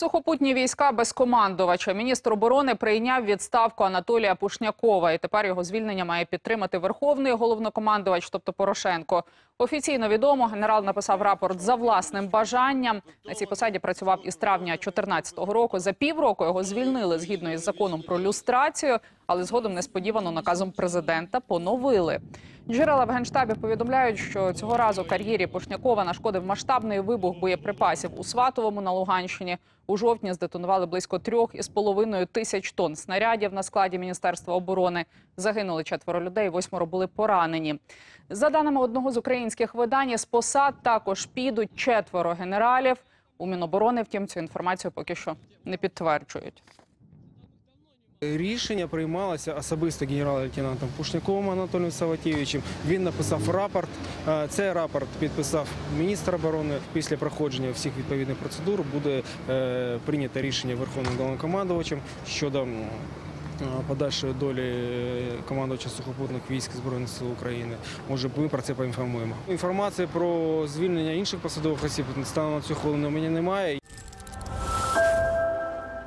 Сухопутні війська без командувача. Міністр оборони прийняв відставку Анатолія Пушнякова. І тепер його звільнення має підтримати верховний головнокомандувач, тобто Порошенко. Офіційно відомо, генерал написав рапорт за власним бажанням. На цій посаді працював із травня 2014 року. За півроку його звільнили згідно із законом про люстрацію, але згодом несподівано наказом президента поновили. Джерела в генштабі повідомляють, що цього разу кар'єрі Пушнякова нашкодив масштабний вибух боєприпасів у Сватовому на Луганщині. У жовтні здетонували близько трьох із половиною тисяч тонн снарядів на складі Міністерства оборони. Загинули четверо людей, восьмеро були поранені. За даними одного з українських видань, з посад також підуть четверо генералів. У Міноборони, втім, цю інформацію поки що не підтверджують. Рішення приймалося особисто генерал-лейтенантом Пушняковим Анатолієм Саватєвичем. Він написав рапорт. Е, Цей рапорт підписав міністр оборони. Після проходження всіх відповідних процедур буде е, прийнято рішення Верховним головнокомандувачем щодо е, подальшої долі командувача сухопутних військ Збройних сил України. Може, ми про це поінформуємо. Інформації про звільнення інших посадових осіб станом на цю хвилину у мене немає.